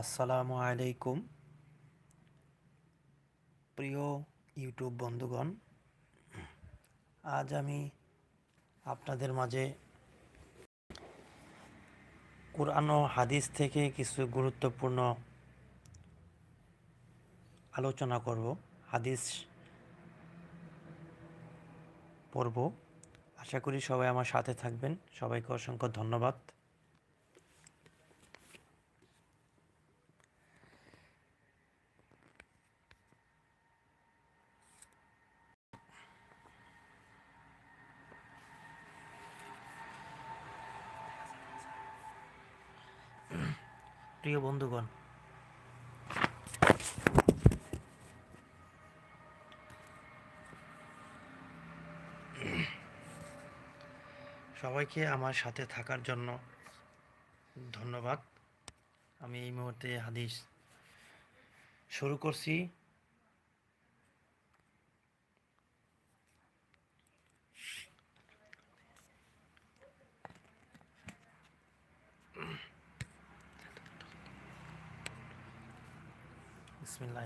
আসসালামু আলাইকুম। প্রিয় ইউটিউব বন্ধুগণ, আজ আমি আপনাদের মাঝে কোরআন ও হাদিস থেকে কিছু গুরুত্বপূর্ণ আলোচনা করব, হাদিস পড়ব। আশা করি সবাই আমার সাথে থাকবেন। সবাইকে অসংখ্য ধন্যবাদ প্রিয় বন্ধুগণ। সবাইকে আমার সাথে থাকার জন্য ধন্যবাদ। আমি এই মুহূর্তে হাদিস শুরু করছি বিসমিল্লাহ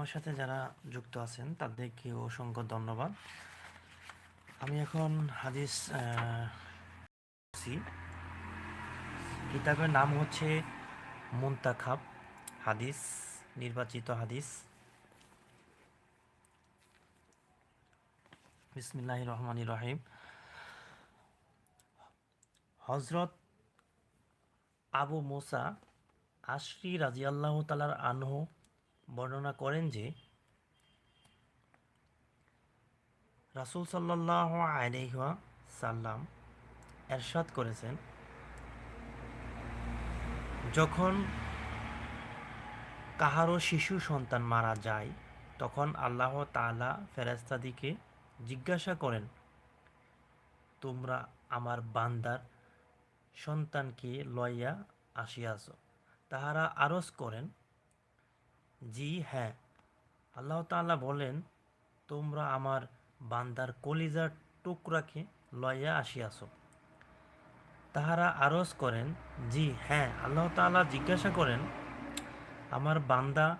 আমার সাথে যারা যুক্ত আছেন, তাদেরকে অসংখ্য ধন্যবাদ। আমি এখন হাদিস কিতাবের নাম হচ্ছে মুন্তাখাব হাদিস, নির্বাচিত হাদিস। বিসমিল্লাহ রহমান রহিম। হজরত আবু মোসা আশরি রাজিয়াল্লাহ তালার আনহু বর্ণনা করেন যে, রাসূল সাল্লাহ আলাইহা সাল্লাম এরশাদ করেছেন, যখন কাহারও শিশু সন্তান মারা যায়, তখন আল্লাহ তাআলা ফেরেস্তাদিকে জিজ্ঞাসা করেন, তোমরা আমার বান্দার সন্তানকে লইয়া আসিয়াছ? তাহারা আরজ করেন জি হ্যাঁ। আল্লাহ তাআলা বলেন, তোমরা আমার বান্দার কলিজার টুকরাকে লইয়া আসিয়াছ। তাহারা আরজ করেন, জি হ্যাঁ। আল্লাহ তাআলা জিজ্ঞাসা করেন, আমার বান্দা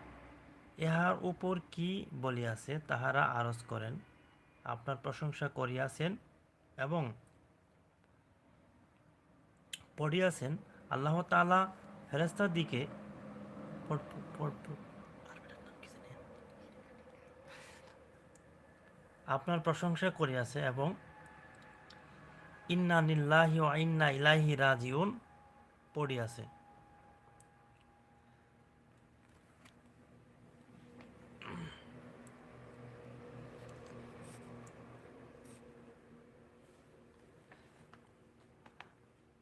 ইহার উপর কি বলিয়াছে? তাহারা আরজ করেন, আপনার প্রশংসা করিয়াছেন এবং পড়িয়াছেন। আল্লাহ তাআলা ফেরেস্তার দিকে আপনার প্রশংসা করিয়াছে এবং ইন্না নিল্লাহি ও ইন্না ইলাহি রাজিউন পড়িয়াছে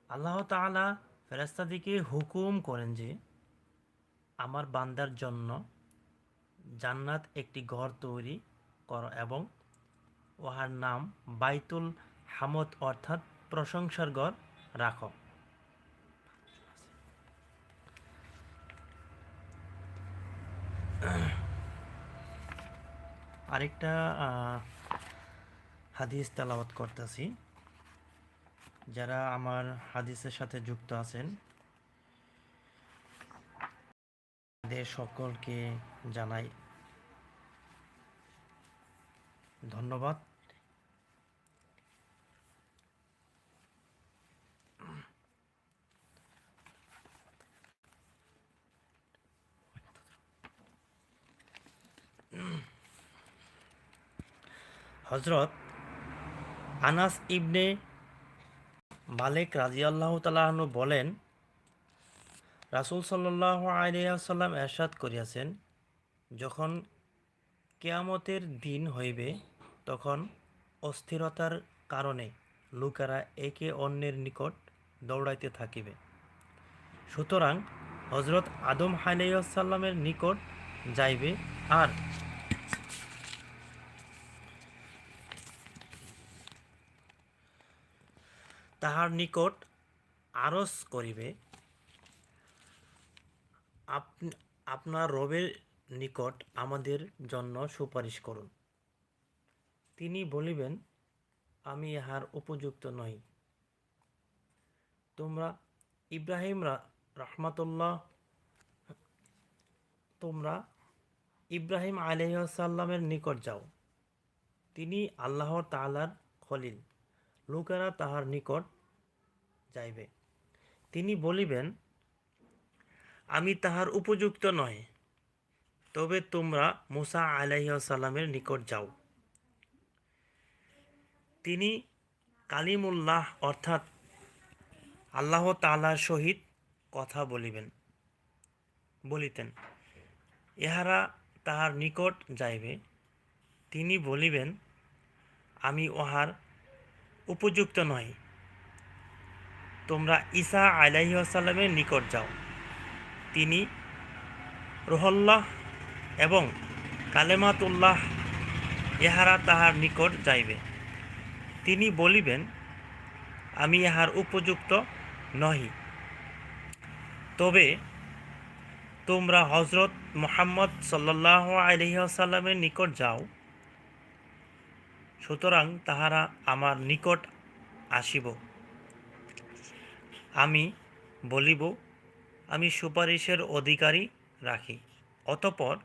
আল্লাহ তাআলা ফেরেস্তাদিকে হুকুম করেন যে, আমার বান্দার জন্য জান্নাত একটি ঘর তৈরি কর এবং উহার নাম বাইতুল হামদ অর্থাৎ প্রশংসার ঘর রাখো। আরেকটা হাদিস তেলাওয়াত করতেছি। যারা আমার হাদিসের সাথে যুক্ত আছেন, তাদের সকলকে জানাই ধন্যবাদ। হজরত আনাস ইবনে মালিক রাজিয়াল্লাহ তালাহনু বলেন, রাসূল সাল্লাহ আলিয়াল্লাম এরশাদ করিয়াছেন, যখন কেয়ামতের দিন হইবে, তখন অস্থিরতার কারণে লোকেরা একে অন্যের নিকট দৌড়াইতে থাকিবে। সুতরাং হজরত আদম হাইসাল্লামের নিকট যাইবে আর তাহার নিকট আরজ করিবে। আপ- আপনার রবের নিকট আমাদের জন্য সুপারিশ করুন। তিনি বলিবেন, আমি ইহার উপযুক্ত নই তোমরা ইব্রাহিম রহমাতুল্লাহ, তোমরা ইব্রাহিম আলহাসাল্লামের নিকট যাও। তিনি আল্লাহ তাআলার খলিল। লোকেরা তাহার নিকট যাইবে। তিনি বলিবেন, আমি তাহার উপযুক্ত নয়, তবে তোমরা মুসা আলাইসাল্লামের নিকট যাও। তিনি কালিমুল্লাহ অর্থাৎ আল্লাহ তাআলার সহিত কথা বলিবেন, বলিতেন, ইহারা তাহার নিকট যাইবে। তিনি বলিবেন, আমি ওহার উপযুক্ত নয়। তোমরা ঈসা আলাইসাল্লামের নিকট যাও। তিনি রোহল্লাহ এবং কালেমাতুল্লাহ, ইহারা তাহার নিকট যাইবে। তিনি বলিবেন, আমি ইহার উপযুক্ত নহি। তবে তোমরা হজরত মোহাম্মদ সাল্লাহ আলহিহাসাল্লামের নিকট যাও। সুতরাং তাহারা আমার নিকট আসিব। আমি বলিব, আমি সুপারিশের অধিকারী রাখি। অতপর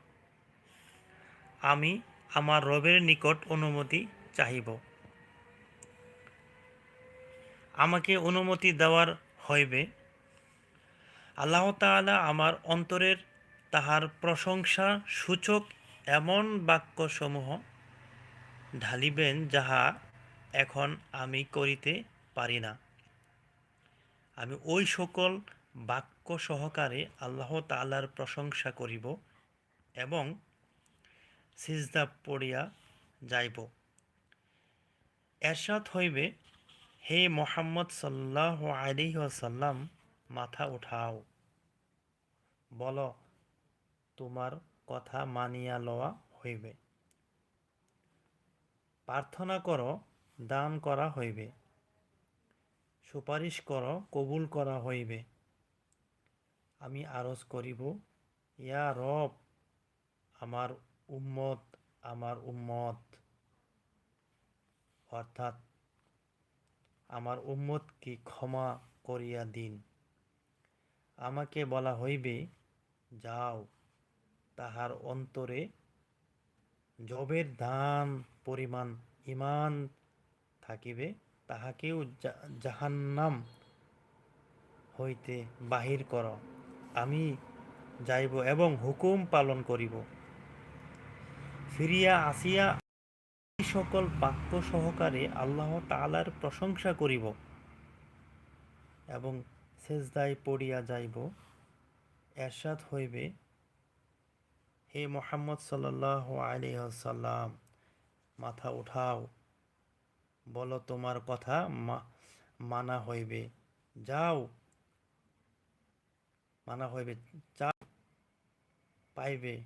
আমি আমার রবের নিকট অনুমতি চাহিব। আমাকে অনুমতি দেওয়ার হইবে। আল্লাহ তাআলা আমার অন্তরের তাহার প্রশংসা সূচক এমন বাক্যসমূহ ঢালিবেন যাহা এখন আমি করিতে পারি না। আমি ওই সকল বাক্য সহকারে আল্লাহ তাআলার প্রশংসা করিব এবং সিজদা পড়িয়া যাইব। এরশাদ হইবে, হে মোহাম্মদ সাল্লাহ আলিহাসাল্লাম মাথা উঠাও। বল, তোমার কথা মানিয়া লওয়া হইবে। প্রার্থনা করো, দান করা হইবে। সুপারিশ করো, কবুল করা হইবে। আমি আরজ করিব, ইয়া রব, আমার উম্মত আমার উম্মত। অর্থাৎ আমার উম্মতকে ক্ষমা করিয়া দিন। আমাকে বলা হইবে, যাও, তাহার অন্তরে জবের দান পরিমাণ ইমান থাকিবে, তাহাকেও জাহান্নাম হইতে বাহির কর। আমি যাইব এবং হুকুম পালন করিব। ফিরিয়া আসিয়া সকল বাক্য সহকারে আল্লাহ তাআলার প্রশংসা করিব এবং সেজদায় পড়িয়া যাইব। এরশাদ হইবে, হে মোহাম্মদ সাল্লাহ আলিহাসাল্লাম মাথা উঠাও। বলো তোমার কথা মানা হইবে। যাও। মানা হইবে। চা পাইবে।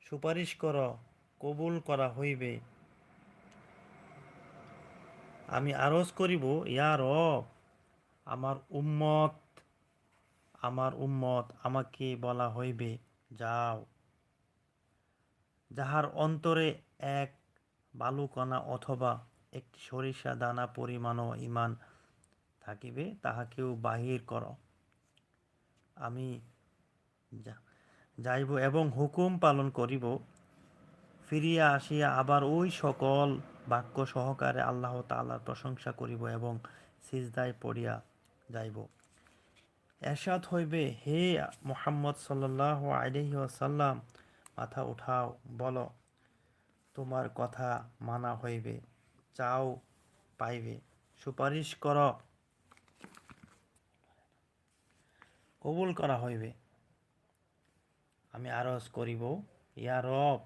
সুপারিশ কর, কবুল করা হইবে। আমি আরজ করিব, ইয়া রব, আমার উম্মত আমার উম্মত আমাকে বলা হইবে। যাও। যাহার অন্তরে এক বালুকণা অথবা একটি সরিষা দানা পরিমাণও ইমান থাকিবে, তাহাকেও বাহির কর। আমি যাইব এবং হুকুম পালন করিব, ফিরিয়া আসিয়া আবার ওই সকল বাক্য সহকারে আল্লাহ তাআলার প্রশংসা করিব এবং সিজদায় পড়িয়া যাইব। এরশাদ হইবে, হে মোহাম্মদ সাল্লাহ আলহি মাথা উঠাও, বলো তোমার কথা মানা হইবে, চাও পাইবে। সুপারিশ কর। কবুল করা হইবে। আমি আরজ করিব, ইয়া রব,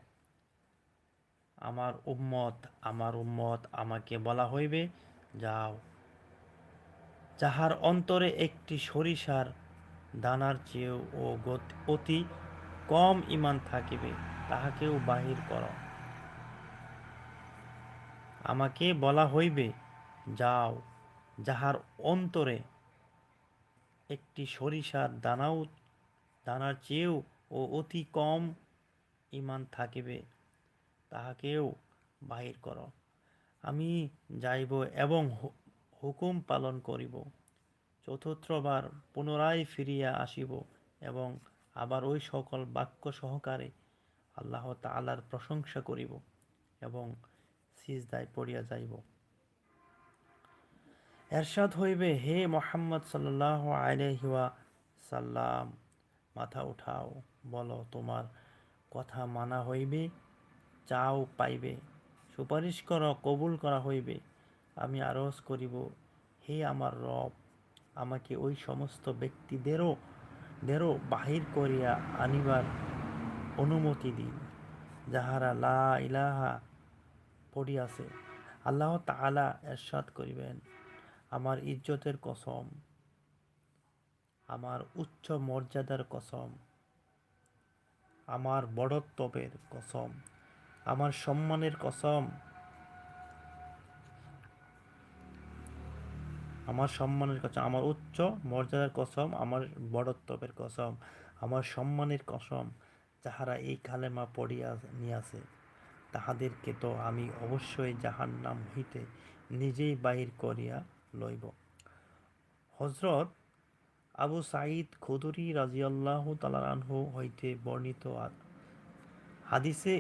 আমার উম্মত আমার উম্মত আমাকে বলা হইবে, যাও। যাহার অন্তরে একটি সরিষার দানার চেয়েও ও অতি কম ইমান থাকিবে, তাহাকেও বাহির কর। আমাকে বলা হইবে, যাও, যাহার অন্তরে একটি সরিষার দানাও, দানার চেয়েও ও অতি কম ইমান থাকিবে, তাহাকেও বাহির কর। আমি যাইব এবং হুকুম পালন করিব। চতুর্থবার পুনরায় ফিরিয়া আসিব এবং আবার ওই সকল বাক্য সহকারে আল্লাহ তাআলার প্রশংসা করিব এবং সিজদায় পড়িয়া যাইব। এরশাদ হইবে, হে মোহাম্মদ সাল্লাহ আলহিয়া সাল্লাম মাথা উঠাও, বলো তোমার কথা মানা হইবে, চাও পাইবে, সুপারিশ কর, কবুল করা হইবে, আমি আরজ করিব, হে আমার রব, আমাকে ওই সমস্ত ব্যক্তিদেরও, দেরও বাহির করিয়া আনিবার অনুমতি দিন, যাহারা লা ইলাহা পড়িয়াছে আল্লাহ তাআলা এরশাদ করিবেন। আমার ইজ্জতের কসম, আমার উচ্চ মর্যাদার কসম, আমার বড়ত্বের কসম, আমার সম্মানের কসম, আমার সম্মানের কসম, আমার উচ্চ মর্যাদার কসম, আমার বড়ত্বের কসম, আমার সম্মানের কসম যাহারা এই কালেমা পড়িয়া নিয়াছে। তাহাদেরকে তো আমি অবশ্যই জাহান নাম হইতে নিজেই বাহির করিয়া লইব। হজরত আবু সাঈদ খুদরি রাজিয়াল্লাহ তালানহু হইতে বর্ণিত হাদিসে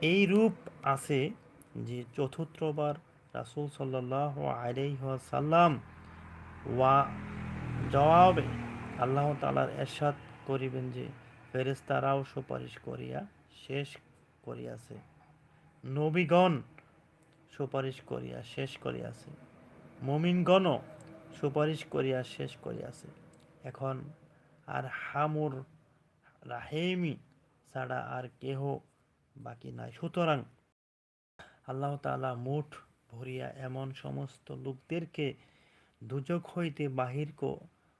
এই রূপ আছে যে চতুর্থবার রাসূল সাল্লাহ আলাইসাল্লাম ওয়া জবাবে আল্লাহ তালার এরশাদ করিবেন যে ফেরেস্তারাও সুপারিশ করিয়া শেষ করিয়াছে। নবীগণ সুপারিশ করিয়া শেষ করিয়াছে। মমিনগণও সুপারিশ করিয়া শেষ করিয়াছে। এখন আর হামুর রাহেমি ছাড়া আর কেহ বাকি নাই। সুতরাং আল্লাহ তাআলা মুঠ ভরিয়া এমন সমস্ত লোকদেরকে দুজক হইতে বাহির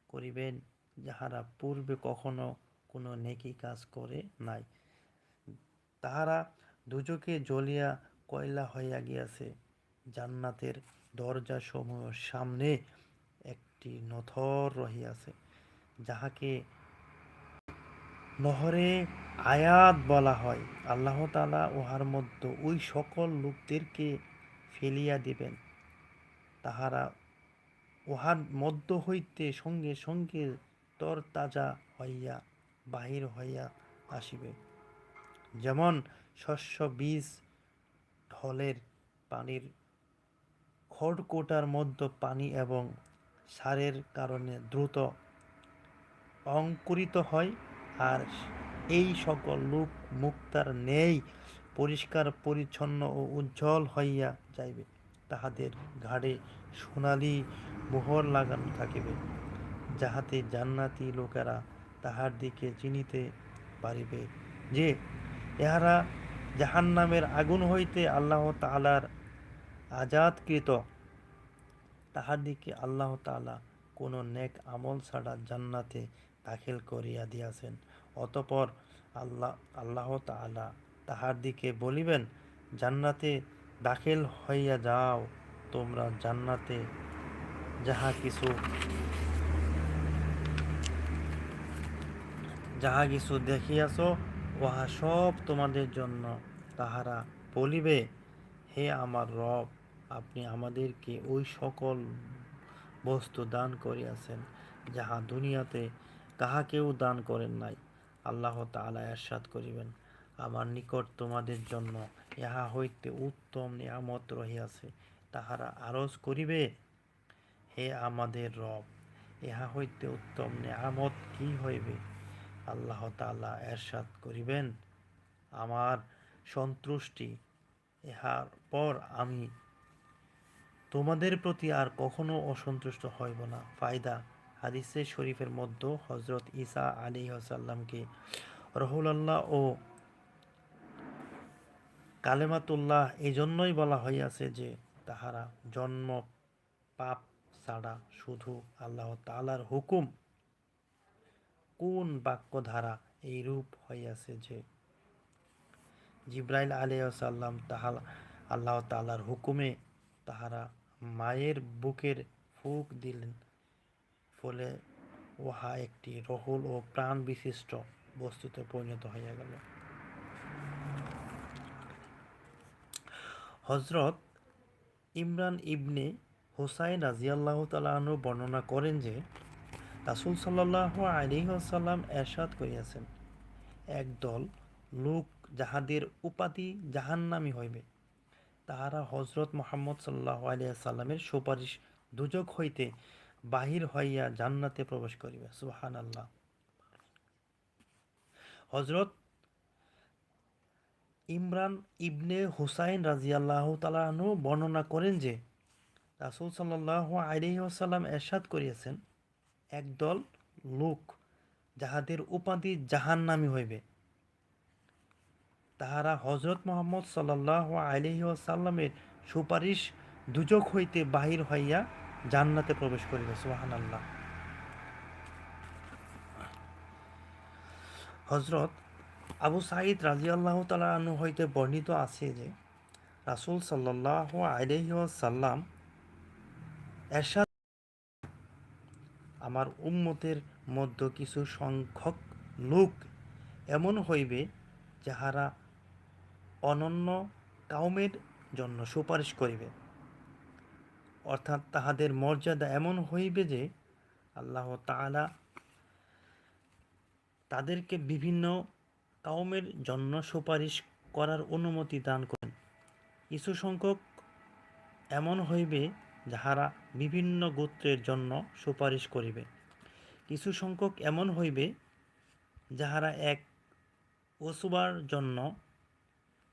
করিবেন যাহারা পূর্বে কখনো কোনো নেকি কাজ করে নাই। তাহারা দুজকে জ্বলিয়া কয়লা হইয়া গিয়াছে, জান্নাতের দরজা সমূহ সামনে একটি নথর রহিয়াছে, যাহাকে নহরে আয়াত বলা হয়। আল্লাহ তাআলা উহার মধ্যে ওই সকল লোকদেরকে ফেলিয়া দিবেন। তাহারা উহার মধ্য হইতে সঙ্গে সঙ্গে তরতাজা হইয়া, বাহির হইয়া আসিবে। যেমন শস্য বীজ, ঢলের পানির খড়কোটার মধ্যে পানি এবং সারের কারণে দ্রুত অঙ্কুরিত হয় আর এই সকল লোক মুক্তার নেই পরিষ্কার, পরিচ্ছন্ন ও উজ্জ্বল হইয়া যাইবে। তাহাদের ঘাড়ে সোনালি মোহর লাগানো থাকিবে, যাহাতে জান্নাতি লোকেরা তাহার দিকে চিনিতে পারিবে যে ইহারা জাহান্নামের আগুন হইতে আল্লাহ তাআলার আজাদকৃত। তাহার দিকে আল্লাহ তাআলা কোনো নেক আমল ছাড়া জান্নাতে দাখিল করিয়া দিয়াছেন। অতপর আল্লাহ আল্লাহ তাআলা তাহার দিকে বলিবেন, জান্নাতে দাখিল হইয়া যাও, তোমরা জান্নাতে যাহা কিছু যাহা কিছু দেখিয়াছ উহা সব তোমাদের জন্য তাহারা বলিবে, হে আমার রব, আপনি আমাদেরকে ওই সকল বস্তু দান করিয়াছেন, যাহা দুনিয়াতে কাহাকেও দান করেন নাই। আল্লাহ তাআলা এরশাদ করিবেন, আমার নিকট তোমাদের জন্য ইহা হইতে উত্তম নিয়ামত রহিয়াছে। তাহারা আরজ করিবে, হে আমাদের রব, ইহা হইতে উত্তম নিয়ামত কি হইবে? আল্লাহ তাআলা এরশাদ করিবেন। আমার সন্তুষ্টি ইহার পর আমি তোমাদের প্রতি আর কখনো অসন্তুষ্ট হইব না। ফায়দা, হাদিসে শরীফের মধ্যে হজরত ঈসা আলী আসাল্লামকে রহুলাল্লাহ ও কালেমাতুল্লাহ এই জন্যই বলা হইয়াছে যে, তাহারা জন্ম পাপ ছাড়া শুধু আল্লাহ তাআলার হুকুম কোন বাক্য ধারা এই রূপ হইয়াছে যে জিব্রাইল আলাইসাল্লাম তাহা আল্লাহ তালার হুকুমে তাহারা মায়ের বুকের ফুক দিলেন। ফলে উহা একটি রহুল ও প্রাণ বিশিষ্ট বস্তুতে পরিণত হইয়া গেল। হজরত ইমরান ইবনে হুসাইন রাজিয়াল্লাহ তালাহনু বর্ণনা করেন যে রাসুল সাল্লাহ আলিহাসাল্লাম এরশাদ করিয়াছেন একদল লোক যাহাদের উপাধি জাহান্নামি হইবে, তাহারা হজরত মোহাম্মদ সাল্লাহ আলিয়াল্লামের সুপারিশ দুজক হইতে বাহির হইয়া জান্নাতে প্রবেশ করিবে। সুহান আল্লাহ হজরত ইমরান ইবনে হুসাইন রাজিয়াল্লাহ তালাহনু বর্ণনা করেন যে, রাসুল সাল্লাহ আলিহাসাল্লাম এরশাদ করিয়াছেন একদল লোক যাহাদের উপাধি জাহান্নামি হইবে। তাহারা হজরত মোহাম্মদ সাল্লাহ আলহিসাল্লামের সুপারিশ দুজক হইতে বাহির হইয়া জান্নাতে প্রবেশ করিবে সোহান আল্লাহ হজরত আবু সাঈদ রাজি আল্লাহ তালু হইতে বর্ণিত আছে যে, রাসুল সাল্লাহ আলহিসাল্লাম এরশাদ আমার উম্মতের মধ্য কিছু সংখ্যক লোক এমন হইবে যাহারা অনন্য কাউমের জন্য সুপারিশ করিবে। অর্থাৎ তাহাদের মর্যাদা এমন হইবে যে আল্লাহ তাআলা তাদেরকে বিভিন্ন কাউমের জন্য সুপারিশ করার অনুমতি দান করেন। কিছু সংখ্যক এমন হইবে যাহারা বিভিন্ন গোত্রের জন্য সুপারিশ করিবে। কিছু সংখ্যক এমন হইবে, যাহারা এক ওসুবার জন্য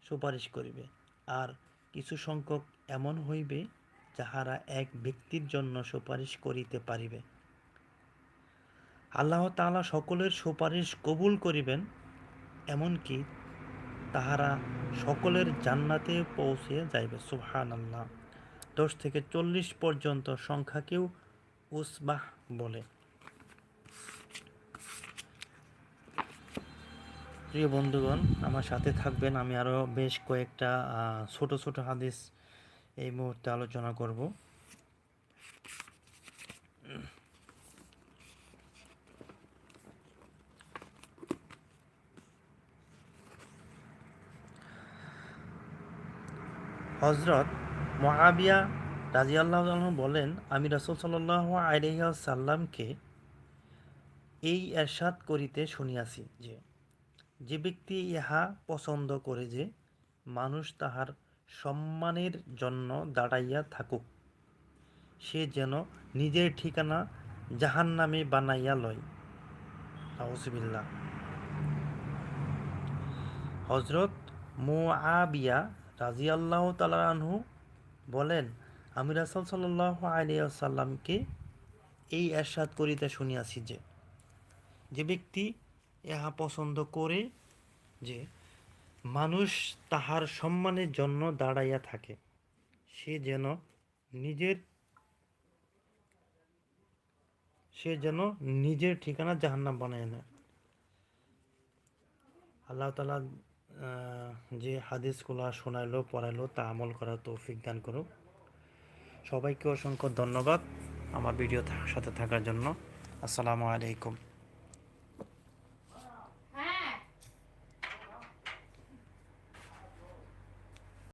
সুপারিশ করিবে, আর কিছু সংখ্যক এমন হইবে, যাহারা এক ব্যক্তির জন্য সুপারিশ করিতে পারিবে। আল্লাহ তাআলা সকলের সুপারিশ কবুল করিবেন, এমনকি তাহারা সকলের জান্নাতে পৌঁছে যাইবে সুবহান আল্লাহ দশ থেকে চল্লিশ পর্যন্ত সংখ্যাকেও উসবাহ বলে। প্রিয় বন্ধুগণ, আমার সাথে থাকবেন আমি আরও বেশ কয়েকটা ছোট ছোট হাদিস এই মুহূর্তে আলোচনা করব। হজরত মহাবিয়া রাজি আল্লাহ বলেন, আমি রাসুল সাল্লাহ আলহিয়া সাল্লামকে এই এরশাদ করিতে শুনিয়াছি যে যে ব্যক্তি ইহা পছন্দ করে যে, মানুষ তাহার সম্মানের জন্য দাঁড়াইয়া থাকুক। সে যেন নিজের ঠিকানা জাহান নামে বানাইয়া লয়। আউসবিল্লা হজরত মোয়াবিয়া রাজি আল্লাহ তালাহু বলেন, আমি রাসুল সাল্লাহ আলিয়াল্লামকে এই এরশাদ করিতে শুনিয়াছি যে যে ব্যক্তি ইহা পছন্দ করে যে মানুষ তাহার সম্মানের জন্য দাঁড়াইয়া থাকে, সে যেন নিজের, সে যেন নিজের ঠিকানা জাহান্নাম বানায় না আল্লাহ তালা যে হাদিসগুলো শোনাইলো, পড়াইলো, তা আমল করার তৌফিক দান করুক। সবাইকে অসংখ্য ধন্যবাদ আমার ভিডিও সাথে থাকার জন্য। আসসালামু আলাইকুম।